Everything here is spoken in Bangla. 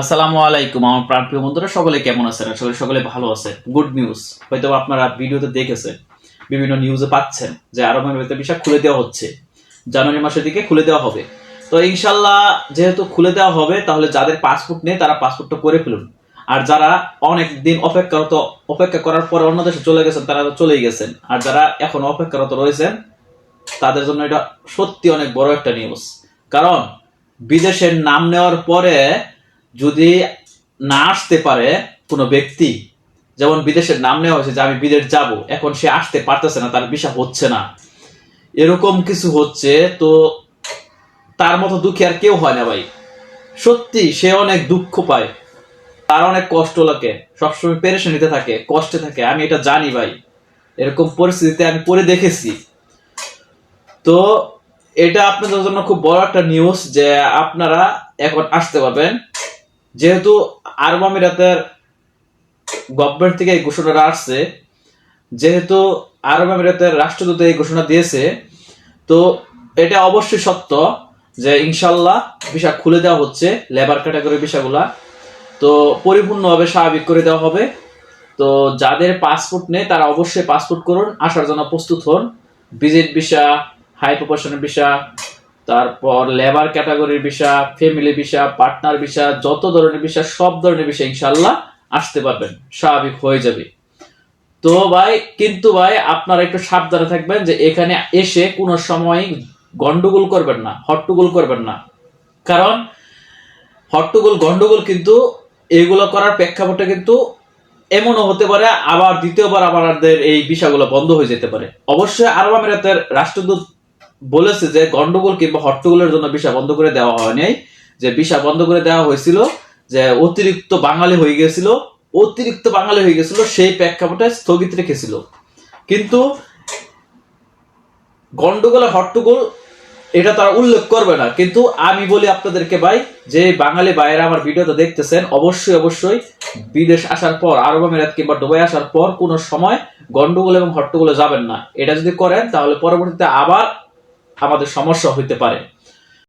আসসালামু আলাইকুম, আমার প্রাণপ্রিয় বন্ধুরা, সকলে কেমন আছেন? আসলে সকলে ভালো আছে গুড নিউজ হয়তো আপনারা ভিডিওতে দেখেছেন, বিভিন্ন নিউজে পাচ্ছেন যে আরব আমিরাতের খুলে দেওয়া হচ্ছে। জানুয়ারি মাসের দিকে খুলে দেওয়া হবে। তো ইনশাল্লাহ যেহেতু খুলে দেওয়া হবে, তাহলে যাদের পাসপোর্ট নেই, তারা পাসপোর্টটা করে ফেলুন। আর যারা অনেক দিন অপেক্ষারত, অপেক্ষা করার পরে অন্য দেশে চলে গেছেন, তারা চলেই গেছেন। আর যারা এখন অপেক্ষারত রয়েছেন, তাদের জন্য এটা সত্যি অনেক বড় একটা নিউজ কারণ বিদেশের নাম নেওয়ার পরে যদি না আসতে পারে কোনো ব্যক্তি, যেমন বিদেশের নাম নেওয়া হয়েছে যে আমি বিদেশ যাব, এখন সে আসতে পারতেছে না, তার ভিসা হচ্ছে না। এরকম কিছু হচ্ছে, তো তার মতো দুঃখী আর কেউ হয় না ভাই। সত্যি, সে অনেক দুঃখ পায়। তার অনেক কষ্ট লাগে। সবসময় পেরেশানিতে থাকে, কষ্টে থাকে। আমি এটা জানি ভাই। এরকম পরিস্থিতিতে আমি পড়ে দেখেছি। তো এটা আপনাদের জন্য খুব বড় একটা নিউজ যে আপনারা এখন আসতে পারবেন। যেহেতু আরব আমিরাতের গভর্নমেন্ট থেকে এই ঘোষণাটা আসছে, যেহেতু আরব আমিরাতের রাষ্ট্রদূত এই ঘোষণা দিয়েছে, তো এটা অবশ্যই সত্য যে ইনশাল্লাহ ভিসা খুলে দেওয়া হচ্ছে লেবার ক্যাটাগরি ভিসাগুলা। তো পরিপূর্ণভাবে স্বাভাবিক করে দেওয়া হবে। তো যাদের পাসপোর্ট নেই, তারা অবশ্যই পাসপোর্ট করুন, আসার জন্য প্রস্তুত হন। ভিজিট ভিসা হাই প্রপোর্শনের ভিসা তারপর লেবার ক্যাটাগরির visa family visa partner visa যত ধরনের ভিসা সব ধরনের ভিসা ইনশাল্লাহ আসতে পারবেন। স্বাভাবিক হয়ে যাবে। তো ভাই, কিন্তু ভাই, আপনারা একটু সাবধানে থাকবেন যে এখানে এসে কোনো সময় গন্ডগোল করবেন না, হট্টগোল করবেন না। কারণ হট্টগোল, গন্ডগোল কিন্তু এগুলো করার প্রেক্ষাপটে কিন্তু এমনও হতে পারে, আবার দ্বিতীয়বার আমাদের এই বিষয়গুলো বন্ধ হয়ে যেতে পারে। অবশ্যই আরব আমিরাতের রাষ্ট্রদূত বলেছে যে গন্ডগোল কিংবা হট্টগোলের জন্য ভিসা বন্ধ করে দেওয়া হয়নি যে ভিসা বন্ধ করে দেওয়া হয়েছিল, যে অতিরিক্ত বাঙালি হয়ে গেছিল, অতিরিক্ত বাঙালি হয়ে গেছিল, সেই প্রেক্ষাপটে স্থগিত রেখেছিল। কিন্তু গন্ডগোল হট্টগোল, এটা তারা উল্লেখ করবে না। কিন্তু আমি বলি আপনাদেরকে ভাই, যে বাঙালি ভাইয়েরা আমার ভিডিওটা দেখতেছেন, অবশ্যই অবশ্যই বিদেশ আসার পর, আরব আমিরাত কিংবা দুবাই আসার পর কোনো সময় গন্ডগোল এবং হট্টগোলে যাবেন না। এটা যদি করেন, তাহলে পরবর্তীতে আবার আমাদের সমস্যা হইতে পারে।